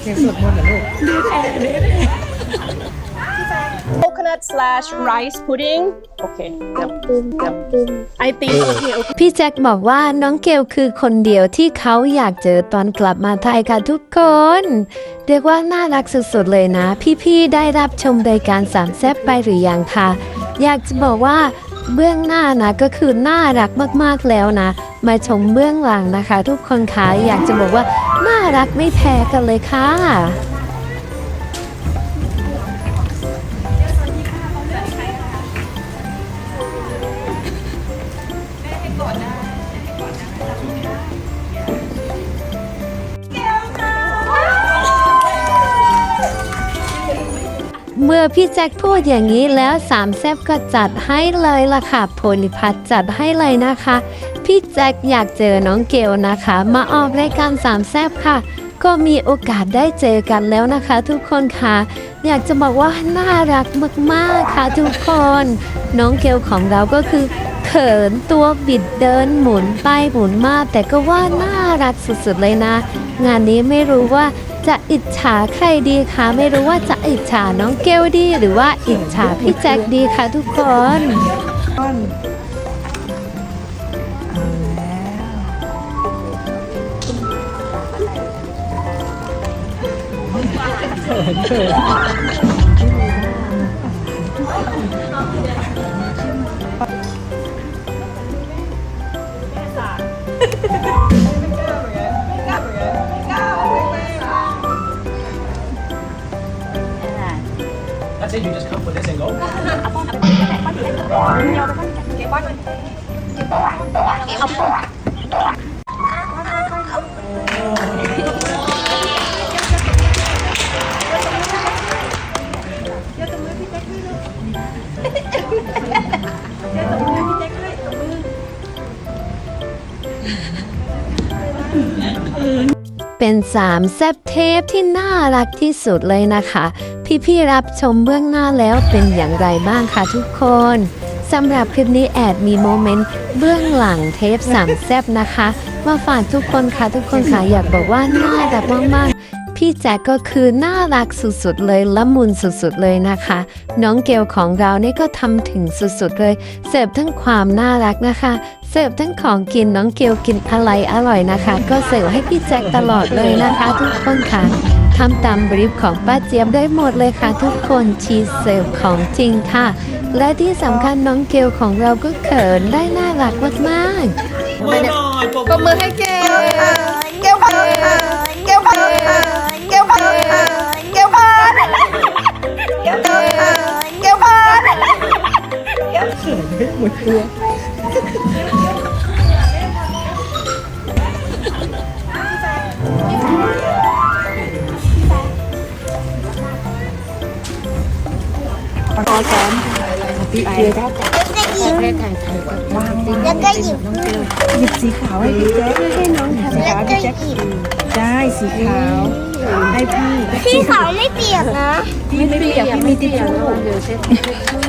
เสียงสวดมนต์เหรอลูก coconut slash rice pudding โอเคเดี๋ยวเดี๋ยวไอติมโอเคโอเคพี่แจ็คบอกว่าน้องเกลคือคนเดียวที่เขาอยากเจอตอนกลับมาไทยค่ะทุกคน เรียกว่าน่ารักสุดๆเลยนะ พี่ๆได้รับชมรายการสามแซบไปหรือยังคะอยากจะบอกว่าเบื้องหน้านะก็คือน่ารักมากๆแล้วนะ มาชมเบื้องหลังนะคะ ทุกคนคะอยากจะบอกว่า น่ารักไม่แพ้กันเลยค่ะ เมื่อพี่แจ็คพูดอย่างนี้แล้วสามแซบก็จัดให้เลยล่ะค่ะโพลิพัทจัดให้เลยนะคะ พี่แจ็คอยากเจอน้องเกลนะคะ มาออกรายการสามแซบค่ะ ก็มีโอกาสได้เจอกันแล้วนะคะ ทุกคนค่ะ อยากจะบอกว่าน่ารักมากๆค่ะทุกคน น้องเกลของเราก็คือเขินตัวบิดเดินหมุนไปหมุนมาแต่ก็ว่าน่ารักสุดๆเลยนะ งานนี้ไม่รู้ว่า จะอิจฉาใครดีคะไม่รู้ว่าจะอิจฉาน้องเกลดี หรือว่าอิจฉาพี่แจ็คดีคะทุกคนต้นเอาแล้ว เขินเขิน That's it, you just come with this and go. เป็นสามแซบเทปที่น่ารักที่สุดเลยนะคะ พี่ๆรับชมเบื้องหน้าแล้วเป็นอย่างไรบ้างคะทุกคนสำหรับคลิปนี้แอดมีโมเมนต์เบื้องหลังเทปสามแซบนะคะ มาฝากทุกคนค่ะทุกคนค่ะอยากบอกว่าน่ารักมากๆ พี่แจ็คก็คือน่ารักสุดๆเลยละมุนสุดๆเลยนะคะ น้องเกลของเรานี่ก็ทำถึงสุดๆเลย เสิร์ฟทั้งความน่ารักนะคะ เสิร์ฟทั้งของกินน้องเกลกินอะไรอร่อยนะคะ ก็เสิร์ฟให้พี่แจ็คตลอดเลยนะคะทุกคนค่ะทำตามบรีฟของป้าเจี๊ยบได้หมดเลยค่ะ ทุกคนชีสเสิร์ฟของจริงค่ะ และที่สำคัญน้องเกลของเราก็เขินได้น่ารักมากๆ ปรบมือให้เกลเกล หมดตัวพอซ้อมพี่เอได้แล้วก็หยิบหยิบสีขาวให้พี่แจ๊คให้น้องทำสีขาวให้พี่แจ๊คได้สีขาวให้พี่พี่เขาไม่เปียกนะพี่ไม่เปียกพี่มีทิชชู่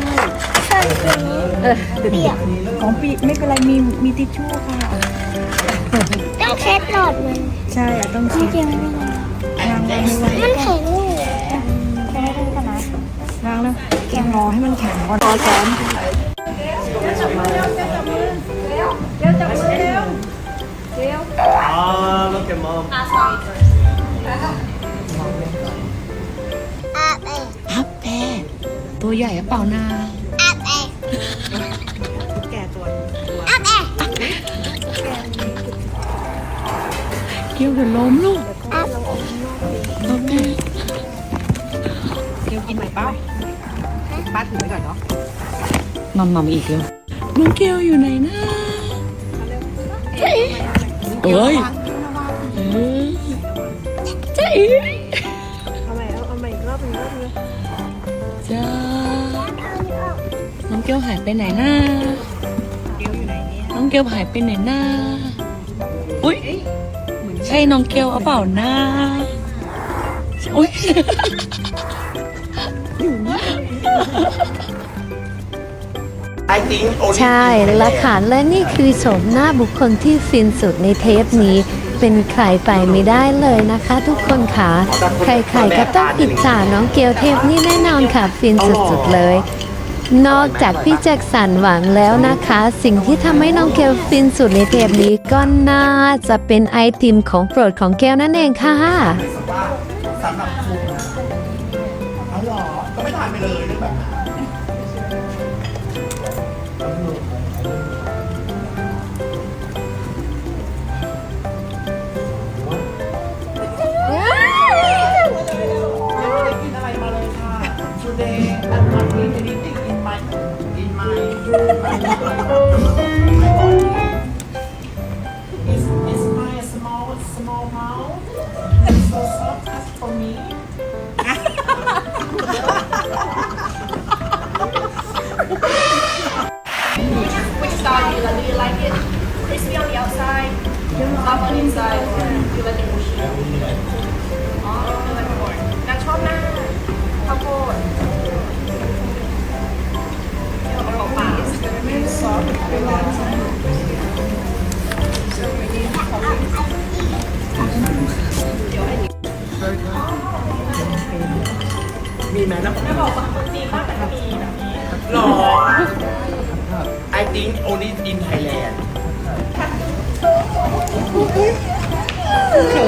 เปียกของปีไม่เป็นไรมีมีทิชชู่ค่ะ ต้องเช็ดหลอดมันใช่อะต้องจเช็ดริงๆไม่ได้ล้างแล้วมันแข็งเลยแค่ได้กันนะล้างแล้วแกงรอให้มันแข็งก่อนพอซ้อเร็วจะม Ah, look at mom. อาเอะฮับแพตัวใหญ่เปล่านา อาเอะแกตัวอาเอะเกี่ยวเดี๋ยวล้มลูกอาโอเคเกี่ยวกินไหมป้าป้าถือไว้ก่อนเนาะมัมมัมอีกเลยน้องเกลอยู่ไหนนะเอ้ยเออเจ๊เอาใหม่เอาใหม่อีกรอบนึงรอบนึงจ้า น้องเกลหายไปไหนนะเกลอยู่ไหนเนี่ยน้องเกลหายไปไหนนะอุ้ยใช่น้องเกลเอาเปล่านะอุ้ย I think only ใช่และค่ะและนี่คือโฉมหน้าบุคคลที่ฟินสุดในเทปนี้ เป็นใครไปไม่ได้เลยนะคะ ทุกคนค่ะ ใครๆก็ต้องอิจฉาน้องเกลเทพนี่แน่นอนค่ะ ฟินสุดๆเลย นอกจากพี่แจ็คสันหวังแล้วนะคะ สิ่งที่ทำให้น้องเกลฟินสุดในเทปนี้ก็น่าจะเป็นไอติมของโปรดของแกลนั่นเองค่ะสำหรับคุณเอาหรอก็ไม่ทานไปเลยเรื่องแบบ ไหมนะไม่บอกว่าคนจีนบ้างแต่มีแบบนี้หรอ I think only in Thailand เขิ